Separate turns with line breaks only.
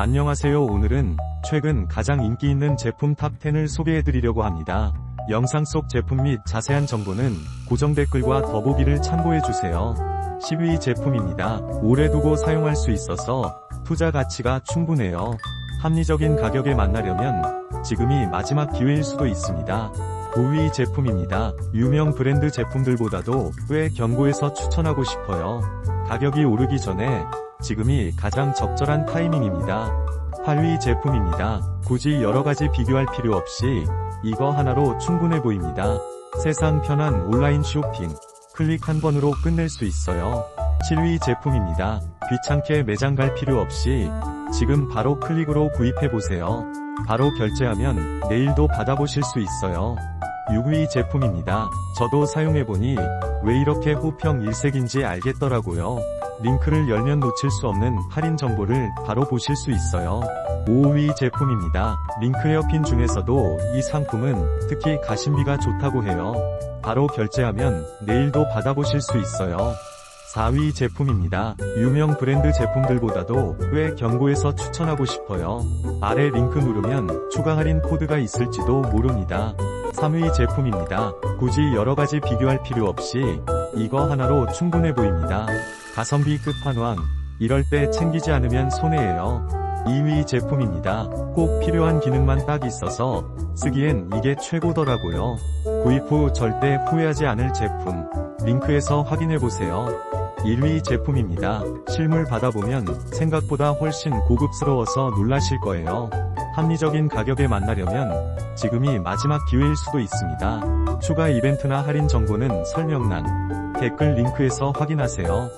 안녕하세요 오늘은 최근 가장 인기 있는 제품 탑10을 소개해드리려고 합니다. 영상 속 제품 및 자세한 정보는 고정 댓글과 더보기를 참고해주세요. 10위 제품입니다. 오래 두고 사용할 수 있어서 투자 가치가 충분해요. 합리적인 가격에 만나려면 지금이 마지막 기회일 수도 있습니다. 9위 제품입니다. 유명 브랜드 제품들보다도 꽤 견고해서 추천하고 싶어요. 가격이 오르기 전에 지금이 가장 적절한 타이밍입니다. 8위 제품입니다. 굳이 여러가지 비교할 필요 없이 이거 하나로 충분해 보입니다. 세상 편한 온라인 쇼핑. 클릭 한 번으로 끝낼 수 있어요. 7위 제품입니다. 귀찮게 매장 갈 필요 없이 지금 바로 클릭으로 구입해보세요. 바로 결제하면 내일도 받아보실 수 있어요. 6위 제품입니다. 저도 사용해보니 왜 이렇게 호평 일색인지 알겠더라고요. 링크를 열면 놓칠 수 없는 할인 정보를 바로 보실 수 있어요. 5위 제품입니다. 링크 헤어핀 중에서도 이 상품은 특히 가심비가 좋다고 해요. 바로 결제하면 내일도 받아보실 수 있어요. 4위 제품입니다. 유명 브랜드 제품들보다도 꽤 견고해서 추천하고 싶어요. 아래 링크 누르면 추가 할인 코드가 있을지도 모릅니다. 3위 제품입니다. 굳이 여러가지 비교할 필요 없이 이거 하나로 충분해 보입니다. 가성비 끝판왕. 이럴 때 챙기지 않으면 손해예요. 2위 제품입니다. 꼭 필요한 기능만 딱 있어서 쓰기엔 이게 최고더라고요. 구입 후 절대 후회하지 않을 제품. 링크에서 확인해보세요. 1위 제품입니다. 실물 받아보면 생각보다 훨씬 고급스러워서 놀라실 거예요. 합리적인 가격에 만나려면 지금이 마지막 기회일 수도 있습니다. 추가 이벤트나 할인 정보는 설명란, 댓글 링크에서 확인하세요.